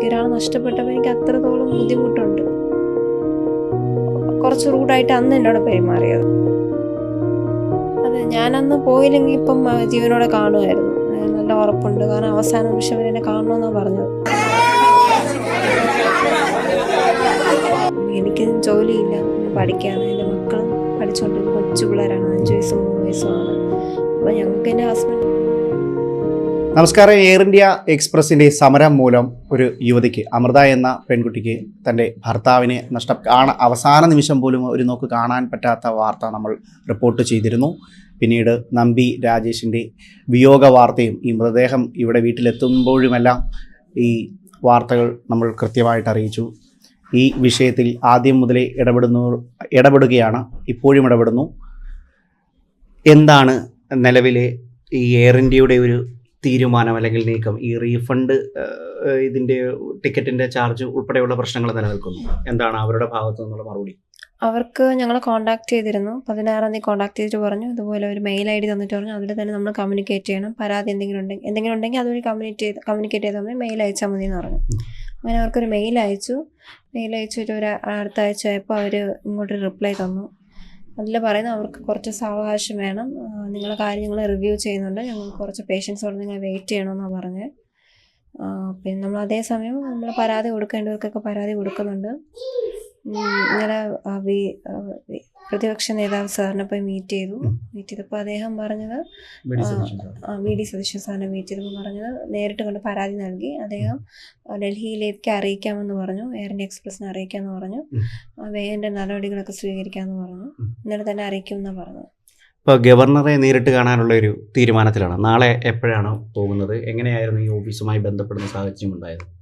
എനിക്കൊരാൾ നഷ്ടപ്പെട്ടപ്പോൾ എനിക്ക് അത്രത്തോളം ബുദ്ധിമുട്ടുണ്ട്. കുറച്ച് റൂഡായിട്ട് അന്ന് എന്നോട് പെരുമാറിയത്. അതെ ഞാനന്ന് പോയില്ലെങ്കിൽ ഇപ്പം ജീവനോടെ കാണുമായിരുന്നു. നല്ല ഉറപ്പുണ്ട്. കാരണം അവസാന നിമിഷം എന്നെ കാണണമെന്നാണ് പറഞ്ഞത്. എനിക്ക് ജോലിയില്ല. ഞാൻ പഠിക്കുകയാണ്. എന്റെ മക്കളും പഠിച്ചുകൊണ്ട് കൊച്ചു പിള്ളേരാണ്. അഞ്ച് വയസ്സും മൂന്ന് വയസ്സുമാണ് അപ്പോൾ ഞങ്ങൾക്ക് എന്റെ ഹസ്ബൻഡ് നമസ്കാരം. എയർ ഇന്ത്യ എക്സ്പ്രസിന്റെ സമരം മൂലം ഒരു യുവതിക്ക് അമൃത എന്ന പെൺകുട്ടിക്ക് തന്റെ ഭർത്താവിനെ നഷ്ട കാണ അവസാന നിമിഷം പോലും ഒരു നോക്ക് കാണാൻ പറ്റാത്ത വാർത്ത നമ്മൾ റിപ്പോർട്ട് ചെയ്തിരുന്നു. പിന്നീട് നമ്പി രാജേഷിന്റെ വിയോഗ വാർത്തയും ഈ മൃതദേഹം ഇവിടെ വീട്ടിലെത്തുമ്പോഴുമെല്ലാം ഈ വാർത്തകൾ നമ്മൾ കൃത്യമായിട്ട് അറിയിച്ചു. ഈ വിഷയത്തിൽ ആദ്യം മുതലേ ഇടപെടുന്നു ഇടപെടുകയാണ് ഇപ്പോഴും ഇടപെടുന്നു. എന്താണ് നിലവിലെ ഈ എയർ ഇന്ത്യയുടെ ഒരു തീരുമാനം അല്ലെങ്കിൽ നീക്കം ഈ റീഫണ്ട് ഇതിന്റെ ടിക്കറ്റിന്റെ ചാർജ് ഉൾപ്പെടെയുള്ള പ്രശ്നങ്ങൾ നിലനിൽക്കുന്നു. എന്താണ് അവരുടെ ഭാഗത്തു നിന്നുള്ള മറുപടി? അവർക്ക് ഞങ്ങൾ കോൺടാക്ട് ചെയ്തിരുന്നു. പതിനാറാം തീയതി കോൺടാക്ട് ചെയ്തിട്ട് പറഞ്ഞു. അതുപോലെ ഒരു മെയിൽ ഐ ഡി തന്നിട്ട് പറഞ്ഞു. അതിൽ തന്നെ നമ്മൾ കമ്മ്യൂണിക്കേറ്റ് ചെയ്യണം. പരാതി എന്തെങ്കിലും ഉണ്ടെങ്കിൽ എന്തെങ്കിലും ഉണ്ടെങ്കിൽ അതുവഴി കമ്മ്യൂണിക്കേറ്റ് ചെയ്ത് കമ്മ്യൂണിക്കേറ്റ് ചെയ്താൽ മതി മെയിൽ അയച്ചാൽ മതി എന്ന് പറഞ്ഞു. അങ്ങനെ അവർക്കൊരു മെയിൽ അയച്ചു. മെയിൽ അയച്ചിട്ട് ഒരു അടുത്ത ആഴ്ച ആയപ്പോൾ അവർ ഇങ്ങോട്ട് റിപ്ലൈ തന്നു. അതിൽ പറയുന്നത് അവർക്ക് കുറച്ച് സാവകാശം വേണം. നിങ്ങളുടെ നിങ്ങളെ കാര്യം ഞങ്ങൾ റിവ്യൂ ചെയ്യുന്നുണ്ട്. ഞങ്ങൾ കുറച്ച് പേഷ്യൻസോട് നിങ്ങൾ വെയിറ്റ് ചെയ്യണമെന്നാണ് പറഞ്ഞത്. പിന്നെ നമ്മൾ അതേസമയം നമ്മൾ പരാതി കൊടുക്കേണ്ടവർക്കൊക്കെ പരാതി കൊടുക്കുന്നുണ്ട്. ഇങ്ങനെ പ്രതിപക്ഷ നേതാവ് സാറിനെ പോയി മീറ്റ് ചെയ്തു. മീറ്റ് ചെയ്തപ്പോൾ അദ്ദേഹം പറഞ്ഞത് വി ഡി സതീശൻ സാറിനെ മീറ്റ് ചെയ്തപ്പോൾ പറഞ്ഞത് നേരിട്ട് കൊണ്ട് പരാതി നൽകി. അദ്ദേഹം ഡൽഹിയിലേക്ക് അറിയിക്കാമെന്ന് പറഞ്ഞു. എയർ ഇന്ത്യ എക്സ്പ്രസിനെ അറിയിക്കാമെന്ന് പറഞ്ഞു. വേണ്ട നടപടികളൊക്കെ സ്വീകരിക്കാമെന്ന് പറഞ്ഞു. ഇന്നലെ തന്നെ അറിയിക്കും എന്നാണ് പറഞ്ഞത്. ഇപ്പോൾ ഗവർണറെ നേരിട്ട് കാണാനുള്ള ഒരു തീരുമാനത്തിലാണ്. നാളെ എപ്പോഴാണ് പോകുന്നത്? എങ്ങനെയായിരുന്നു ഈ ഓഫീസുമായി ബന്ധപ്പെടുന്ന സാഹചര്യം ഉണ്ടായത്?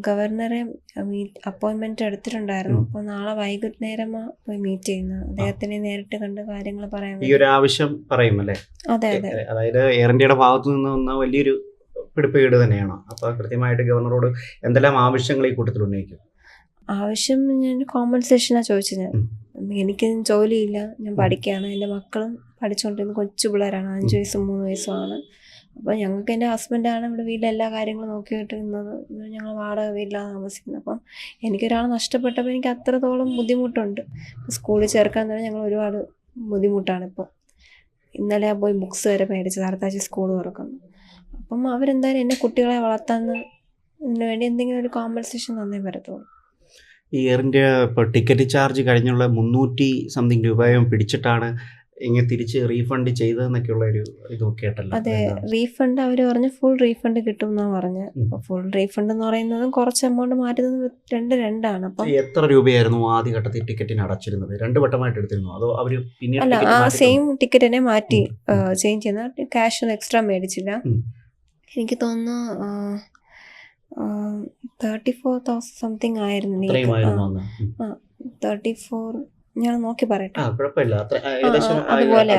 ഗവർണറെ മീറ്റ് എടുത്തിട്ടുണ്ടായിരുന്നു. അപ്പൊ അപ്പോൾ നാളെ വൈകുന്നേരം പോയി മീറ്റ് ചെയ്യുന്നത്. അദ്ദേഹത്തിനെ നേരിട്ട് കണ്ട് കാര്യങ്ങൾ പറയാൻ ഈ ഒരു ആവശ്യം പറയും അല്ലേ? അതെ അതെ. അതായത് എയർ ഇന്ത്യയുടെ ഭാഗത്തു നിന്ന് വന്ന വലിയൊരു പിടിപ്പേട് തന്നെയാണ്. അപ്പോൾ കൃത്യമായിട്ട് ഗവർണറോട് എന്തെല്ലാം ആവശ്യങ്ങൾ ഈ കൂട്ടത്തിൽ ഉന്നയിക്കും? ആവശ്യം ഞാൻ കോമ്പൻസേഷനാണ് ചോദിച്ചത്. ഞാൻ എനിക്ക് ജോലിയില്ല. ഞാൻ. പഠിക്കുകയാണ്. എന്റെ മക്കളും പഠിച്ചുകൊണ്ടിരുന്ന കൊച്ചു പിള്ളേരാണ്. അഞ്ച്. വയസ്സും മൂന്ന് വയസ്സുമാണ് അപ്പോൾ ഞങ്ങൾക്ക് എന്റെ ഹസ്ബൻഡാണ് ഇവിടെ വീട്ടിലെ എല്ലാ കാര്യങ്ങളും നോക്കിയിട്ടിരുന്നത് ഞങ്ങൾ വാടക വീട്ടിലാണ് താമസിക്കുന്നത്. അപ്പം എനിക്കൊരാൾ നഷ്ടപ്പെട്ടപ്പോൾ എനിക്ക് അത്രത്തോളം ബുദ്ധിമുട്ടുണ്ട്. സ്കൂളിൽ ചേർക്കാൻ തന്നെ ഞങ്ങൾ ഒരുപാട് ബുദ്ധിമുട്ടാണ് ഇപ്പോൾ ഇന്നലെ പോയി ബുക്സ് വരെ മേടിച്ചത് അടുത്താഴ്ച സ്കൂൾ തുറക്കുന്നു. അപ്പം അവരെന്തായാലും എന്റെ കുട്ടികളെ വളർത്താന്ന് വേണ്ടി എന്തെങ്കിലും ഒരു കോമ്പൻസേഷൻ തന്നേ പറ്റത്തുള്ളൂ ഈ ഇപ്പോൾ ടിക്കറ്റ് ചാർജ് കഴിഞ്ഞുള്ള മുന്നൂറ്റി സംതിങ് രൂപയും പിടിച്ചിട്ടാണ് ഇങ്ങനെ തിരിച്ച് റീഫണ്ട് ചെയ്തതെന്നൊക്കെയുള്ള ഒരു ഇത് കേട്ടല്ലോ അതെ റീഫണ്ട് അവർ പറഞ്ഞ് ഫുൾ റീഫണ്ട് കിട്ടും എന്നാ പറഞ്ഞത് ഫുൾ റീഫണ്ട് എന്ന് പറയുന്നതും കുറച്ച് എമൗണ്ട് മാറ്റുന്നതും രണ്ട് രണ്ടാണ്. അപ്പം എത്ര രൂപയായിരുന്നു ആദ്യഘട്ടത്തിൽ ടിക്കറ്റിന് അടച്ചിരുന്നത്? രണ്ട് വട്ടമായിട്ട് എടുത്തിരുന്നു? അതോ അവർ പിന്നീട് അല്ല ആ സെയിം ടിക്കറ്റ് തന്നെ മാറ്റി ചേഞ്ച് ചെയ്യുന്ന. ക്യാഷ് ഒന്നും എക്സ്ട്രാ മേടിച്ചില്ല. എനിക്ക് തോന്നുന്നു തേർട്ടി ഫോർ തൗസൻഡ് സംതിങ് ആയിരുന്നു തേർട്ടി ഫോർ ഞാൻ നോക്കി പറയട്ടെ. അതുപോലെ.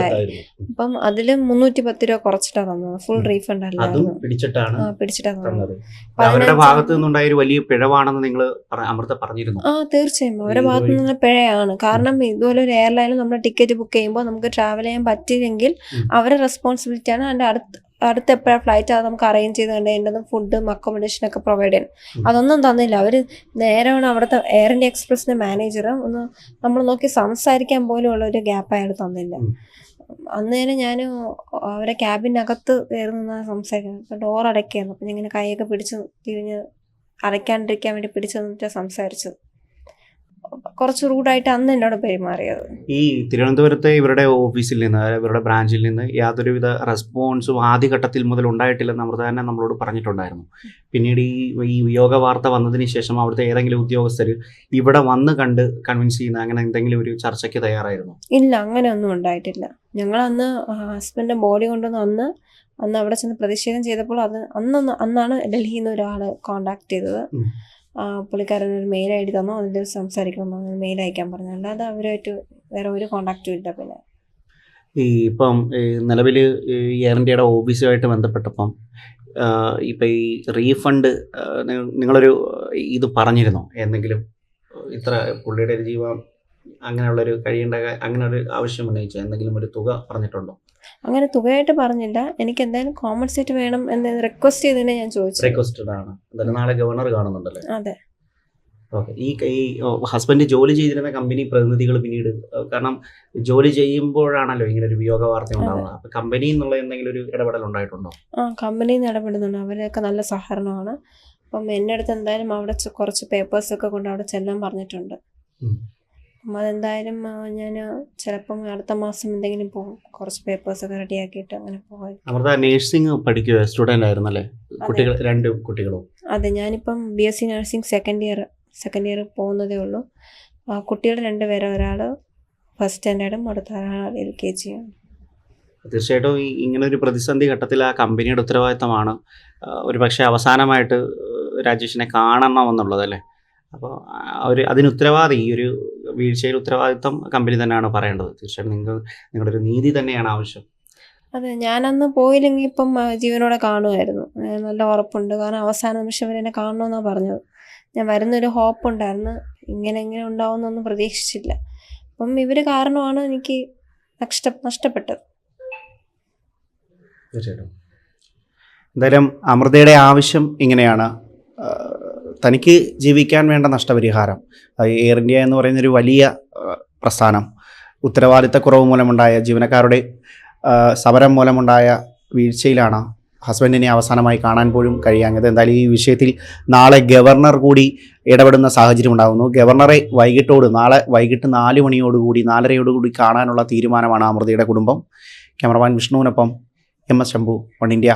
അപ്പം അതിൽ മുന്നൂറ്റി പത്ത് രൂപ കുറച്ചിട്ടാണ് തന്നത്. ഫുൾ റീഫണ്ട് അല്ല അല്ലായിരുന്നു. പിടിച്ചിട്ടാണ് പിടിച്ചിട്ടാണ് തന്നത്. അവരുടെ പതിനഞ്ച് ഭാഗത്തു നിന്നുണ്ടായ ഒരു വലിയ പിഴവാണെന്ന് നിങ്ങൾ അമൃത പറഞ്ഞിരുന്നു. ആ തീർച്ചയായും. അവരുടെ ഭാഗത്ത് വഴി- പിഴയാണ്. കാരണം ഇതുപോലെ ഒരു എയർലൈനിൽ നമ്മൾ ടിക്കറ്റ് ബുക്ക് ചെയ്യുമ്പോൾ നമുക്ക് ട്രാവൽ ചെയ്യാൻ പറ്റിയില്ലെങ്കിൽ. അവരുടെ റെസ്പോൺസിബിലിറ്റിയാണ് ആണ്. അടുത്ത് അടുത്ത് എപ്പോഴാണ് ഫ്ലൈറ്റ് അത് നമുക്ക് അറേഞ്ച് ചെയ്ത് കണ്ടേണ്ടതും ഫുഡും അക്കോമഡേഷൻ ഒക്കെ പ്രൊവൈഡ് ചെയ്യണം അതൊന്നും തന്നില്ല. അവർ നേരെയാണ് അവിടുത്തെ എയർ ഇന്ത്യ എക്സ്പ്രസിന്റെ മാനേജർ ഒന്ന് നമ്മൾ നോക്കി സംസാരിക്കാൻ പോലും ഉള്ള ഒരു ഗ്യാപ്പ് അയാൾ തന്നില്ല. അന്നേരം അന്ന് തന്നെ ഞാൻ അവരെ ക്യാബിനകത്ത് കയറി നിന്നാണ് സംസാരിക്കുന്നത്. ഡോർ അടയ്ക്കായിരുന്നു അപ്പം ഞാൻ ഇങ്ങനെ കൈയൊക്കെ പിടിച്ച് തിരിഞ്ഞ് അടയ്ക്കാണ്ടിരിക്കാൻ വേണ്ടി പിടിച്ചു നിന്നിട്ടാണ് സംസാരിച്ചത്. കുറച്ച് റൂഡായിട്ട് അന്ന് എന്നോട് പെരുമാറിയത്. ഈ തിരുവനന്തപുരത്തെ ഇവരുടെ ഓഫീസിൽ നിന്ന് ഇവരുടെ ബ്രാഞ്ചിൽ നിന്ന് യാതൊരുവിധ റെസ്പോൺസും ആദ്യഘട്ടത്തിൽ മുതൽ ഉണ്ടായിട്ടില്ലെന്ന് അമൃത തന്നെ നമ്മളോട് പറഞ്ഞിട്ടുണ്ടായിരുന്നു. പിന്നീട് ഈ ഈ വിയോഗ വാർത്ത വന്നതിന് ശേഷം അവിടുത്തെ ഏതെങ്കിലും ഉദ്യോഗസ്ഥർ ഇവിടെ വന്ന് കണ്ട് കൺവിൻസ് ചെയ്യുന്ന അങ്ങനെ എന്തെങ്കിലും ഒരു ചർച്ചയ്ക്ക് തയ്യാറായിരുന്നു? ഇല്ല അങ്ങനെ ഒന്നും ഉണ്ടായിട്ടില്ല. ഞങ്ങൾ അന്ന് ഹസ്ബൻഡിന്റെ ബോഡി കൊണ്ടുവന്ന് അന്ന് അന്ന് അവിടെ ചെന്ന് പ്രതിഷേധം ചെയ്തപ്പോൾ അത് അന്നൊന്ന് അന്നാണ് ഡൽഹിയിൽ നിന്ന് ഒരാൾ കോണ്ടാക്ട് ചെയ്തത്. പുള്ളിക്കാരൻ ഒരു മെയിൽ ഐ ഡി തന്നു. അതിൽ സംസാരിക്കണം മെയിൽ അയക്കാൻ പറഞ്ഞു. അല്ലാതെ അവരുമായിട്ട് വേറെ ഒരു കോണ്ടാക്റ്റും ഇല്ല പിന്നെ. ഈ ഇപ്പം നിലവിൽ എയർ ഇന്ത്യയുടെ ഓഫീസുമായിട്ട് ബന്ധപ്പെട്ടപ്പം ഇപ്പം ഈ റീഫണ്ട് നിങ്ങളൊരു ഇത് പറഞ്ഞിരുന്നോ? എന്തെങ്കിലും ഇത്ര പുള്ളിയുടെ ജീവ അങ്ങനെയുള്ളൊരു കഴിയേണ്ട കാ- അങ്ങനെ ഒരു ആവശ്യം ഉന്നയിച്ചോ? എന്തെങ്കിലും ഒരു തുക പറഞ്ഞിട്ടുണ്ടോ? അങ്ങനെ തുകയായിട്ട് പറഞ്ഞില്ല. എനിക്ക് എന്തായാലും കോമൺ കോമ്പൻസേറ്റ് വേണം എന്ന് റിക്വസ്റ്റ് ചെയ്തതിനെ ഞാൻ ചോദിച്ചു. റിക്വസ്റ്റഡ് ആണ്. എന്തായാലും നാളെ ഗവർണർ കാണുന്നുണ്ടല്ലേ? അതെ. ഓക്കെ ഈ ഈ ഹസ്ബൻഡ് ജോലി ചെയ്തിരുന്ന കമ്പനി പ്രതിനിധികൾ പിന്നീട് കാരണം ജോലി ചെയ്യുമ്പോഴാണല്ലോ ഇങ്ങനെ ഒരു വിയോഗ വാർത്ത ഉണ്ടാവുന്നത് അപ്പൊ കമ്പനി എന്നുള്ള എന്തെങ്കിലും ഒരു ഇടപെടൽ ഉണ്ടായിട്ടുണ്ടോ? ആ കമ്പനിയിൽ നിന്ന് ഇടപെടുന്നുണ്ട്. അവരൊക്കെ നല്ല സഹകരണമാണ്. അപ്പം എന്റെ അടുത്ത് എന്തായാലും അവിടെ കുറച്ച് പേപ്പേഴ്സൊക്കെ കൊണ്ട് അവിടെ ചെല്ലാൻ പറഞ്ഞിട്ടുണ്ട്. അതെന്തായാലും ഞാൻ ചിലപ്പം അടുത്ത മാസം എന്തെങ്കിലും പോകും കുറച്ച് പേപ്പേഴ്സൊക്കെ റെഡിയാക്കിയിട്ട് അങ്ങനെ പോകാൻ അമൃത നേഴ്സിംഗ് പഠിക്കുക സ്റ്റുഡന്റ് ആയിരുന്നല്ലേ? കുട്ടികൾ രണ്ട് കുട്ടികളും. അതെ ഞാനിപ്പം B S C nursing second year second year പോകുന്നതേ ഉള്ളൂ. കുട്ടികൾ രണ്ടുപേരെ ഒരാൾ ഫസ്റ്റ് സ്റ്റാൻഡേർഡും അടുത്ത ഒരാൾ എൽ കെ ജിയാണ് തീർച്ചയായിട്ടും ഇങ്ങനെ ഒരു പ്രതിസന്ധി ഘട്ടത്തിൽ ആ കമ്പനിയുടെ ഉത്തരവാദിത്തമാണ്. ഒരു പക്ഷേ അവസാനമായിട്ട് രാജേഷിനെ കാണണം എന്നുള്ളത് അല്ലേ? അപ്പോൾ അവർ അതിന് ഉത്തരവാദി ഈ ഒരു വീഴ്ചയിൽ ഉത്തരവാദിത്വം കമ്പനി തന്നെയാണ് പറയേണ്ടത്? തീർച്ചയായും നിങ്ങൾ നിങ്ങളുടെ ഒരു നീതി തന്നെയാണ് ആവശ്യം. അതെ ഞാനന്ന് പോയില്ലെങ്കിൽ ഇപ്പം ജീവനോടെ കാണുമായിരുന്നു. നല്ല ഉറപ്പുണ്ട്. കാരണം അവസാന നിമിഷം വരെ എന്നെ കാണണമെന്നാണ് പറഞ്ഞത്. ഞാൻ വരുന്നൊരു ഹോപ്പ് ഉണ്ടായിരുന്നു ഇങ്ങനെ ഇങ്ങനെ ഉണ്ടാവുമെന്നൊന്നും പ്രതീക്ഷിച്ചില്ല. അപ്പം ഇവർ കാരണമാണ് എനിക്ക് നഷ്ട നഷ്ടപ്പെട്ടത്. തീർച്ചയായിട്ടും. എന്തായാലും അമൃതയുടെ ആവശ്യം ഇങ്ങനെയാണ്. തനിക്ക് ജീവിക്കാൻ വേണ്ട നഷ്ടപരിഹാരം. എയർ ഇന്ത്യ എന്ന് പറയുന്ന ഒരു വലിയ പ്രസ്ഥാനം. ഉത്തരവാദിത്തക്കുറവ് മൂലമുണ്ടായ ജീവനക്കാരുടെ സമരം മൂലമുണ്ടായ വീഴ്ചയിലാണ് ഹസ്ബൻഡിനെ അവസാനമായി കാണാൻ പോലും കഴിയാഞ്ഞത്. എന്തായാലും ഈ വിഷയത്തിൽ നാളെ ഗവർണർ കൂടി ഇടപെടുന്ന സാഹചര്യം ഉണ്ടാകുന്നു. ഗവർണറെ വൈകിട്ടോട് നാളെ വൈകിട്ട് നാല് മണിയോടുകൂടി നാലരയോടുകൂടി കാണാനുള്ള തീരുമാനമാണ് അമൃതയുടെ കുടുംബം. Cameraman വിഷ്ണുവിനൊപ്പം M S Shambhu one India.